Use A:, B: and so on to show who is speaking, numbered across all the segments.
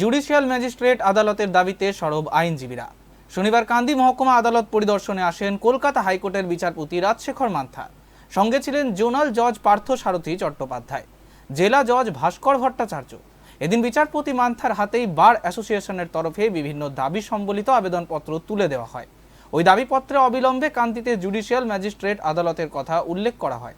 A: Judicial magistrate আদালতের দাবিতে সরব আইনজীবীরা। শনিবার কান্দি মহকুমা আদালত পরিদর্শনে আসেন কলকাতা হাইকোর্টের বিচারপতি রাজশেখর মান্থা। সঙ্গে ছিলেন জোনাল জজ পার্থ সারথী চট্টোপাধ্যায়। জেলা জজ ভাস্কর ভট্টাচার্য। এদিন বিচারপতি মান্থার হাতেই বার অ্যাসোসিয়েশনের তরফে বিভিন্ন দাবি সম্বলিত আবেদনপত্র তুলে দেওয়া হয়। ওই দাবিপত্রে অবিলম্বে কান্তিতে জুডিশিয়াল ম্যাজিস্ট্রেট আদালতের কথা উল্লেখ করা হয়।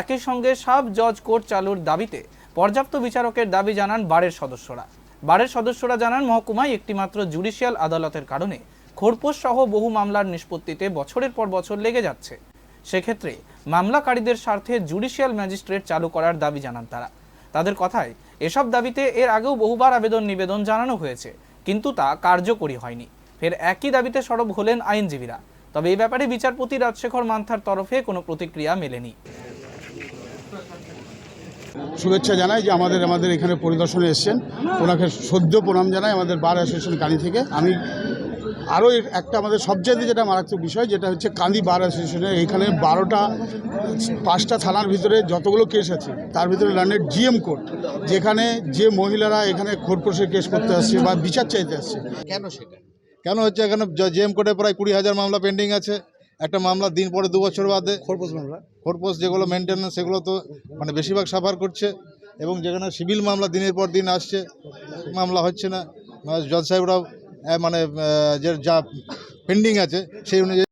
A: একই সঙ্গে সাব জজ কোর্ট চালুর দাবিতে পর্যাপ্ত বিচারকের দাবি জানান বারের সদস্যরা। বারের সদস্যরা জানান, মহকুমায় একটিমাত্র জুডিশিয়াল আদালতের কারণে খোরপোশ সহ বহু মামলার নিষ্পত্তিতে বছরের পর বছর লেগে যাচ্ছে। সেক্ষেত্রে মামলাকারীদের স্বার্থে জুডিশিয়াল ম্যাজিস্ট্রেট চালু করার দাবি জানান তারা। তাদের কথায়, এসব দাবিতে এর আগেও বহুবার আবেদন নিবেদন জানানো হয়েছে, কিন্তু তা কার্যকরী হয়নি। ফের একই দাবিতে সরব হলেন আইনজীবীরা। তবে এই ব্যাপারে বিচারপতি রাজশেখর মান্থার তরফে কোনো প্রতিক্রিয়া মেলেনি।
B: শুভেচ্ছা জানাই যে আমাদের আমাদের এখানে পরিদর্শনে এসেছেন। ওনাকে সদ্য প্রণাম জানাই আমাদের বার অ্যাসোসিয়েশন কানি থেকে। আমি আরও একটা আমাদের সবচেয়ে যেটা মারাত্মক বিষয় যেটা হচ্ছে কান্দি বার অ্যাসোসিয়েশনের এখানে বারোটা পাঁচটা থানার ভিতরে যতগুলো কেস আছে তার ভিতরে লার্নের জিএম কোর্ট যেখানে যে মহিলারা এখানে খোরপোশের কেস করতে আসছে বা বিচার চাইতে আসছে।
C: কেন সেটা?
D: কেন হচ্ছে এখানে জেএম কোর্টে প্রায় কুড়ি হাজার মামলা পেন্ডিং আছে। একটা মামলা দিন পরে দু বছর বাদে।
B: খোরপোস মামলা।
D: খোরপোস যেগুলো মেনটেন্যান্স সেগুলো তো মানে বেশিরভাগ সাফার করছে এবং যেখানে সিভিল মামলা দিনের পর দিন আসছে মামলা হচ্ছে না। মানে জজ সাহেবরাও মানে যে যা পেন্ডিং আছে সেই অনুযায়ী